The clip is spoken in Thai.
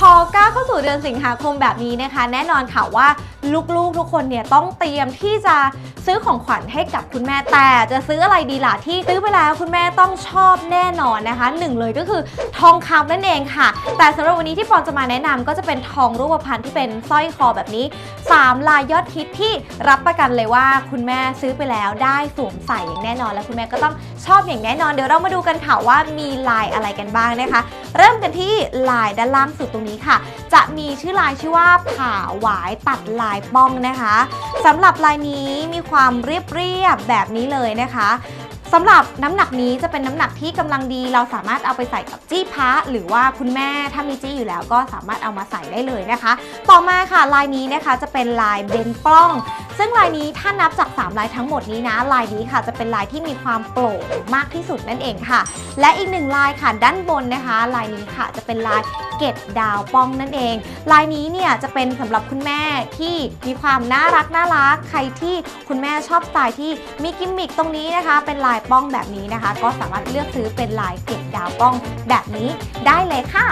พอ ก้าวเข้าสู่เดือนสิงหาคมแบบนี้นะคะ แน่นอนค่ะว่าลูกๆทุกคนเนี่ยต้องเตรียมที่จะซื้อของขวัญให้กับคุณแม่แต่จะซื้ออะไรดีล่ะที่ซื้อไปแล้วคุณแม่ต้องชอบแน่นอนนะคะหนึ่งเลยก็คือทองคำนั่นเองค่ะ แต่สำหรับวันนี้ที่ปอนจะมาแนะนำก็จะเป็นทองรูปพรรณที่เป็นสร้อยคอแบบนี้ 3 ลายยอดฮิตที่รับประกันเลยว่าคุณแม่ซื้อไปแล้วได้สวมใส่อย่างแน่นอน และคุณแม่ก็ต้องชอบอย่างแน่นอน เดี๋ยวเรามาดูกันค่ะว่ามีลายอะไรกันบ้างนะคะ เริ่มกันที่ลายด้านล่างสุดตรงนี้ค่ะจะมีชื่อลายชื่อว่าผ่าหวายตัดลายป้องนะคะสำหรับลายนี้มีความเรียบๆแบบนี้เลยนะคะ สำหรับน้ำหนักนี้จะเป็นน้ำหนักที่กำลังดี เราสามารถเอาไปใส่กับจี้พระหรือว่าคุณแม่ถ้ามีจี้อยู่แล้วก็สามารถเอามาใส่ได้เลยนะคะ ต่อมาค่ะลายนี้นะคะจะเป็นลายเบนปล้อง ซึ่งลายนี้ถ้านับจาก 3 ลายทั้งหมดนี้นะ ลายนี้ค่ะจะเป็นลายที่มีความโปร่งมากที่สุดนั่นเองค่ะ และอีกหนึ่งลายค่ะด้านบนนะคะ ลายนี้ค่ะจะเป็นลายเกตดาวป้องนั่นเอง ลายนี้เนี่ยจะเป็นสำหรับคุณแม่ที่มีความน่ารักน่ารัก ใครที่คุณแม่ชอบสไตล์ที่มีกิมมิคตรงนี้นะคะ เป็นลายป้องแบบนี้นะคะ ก็สามารถเลือกซื้อเป็นลายเกตดาวป้องแบบนี้ได้เลยค่ะ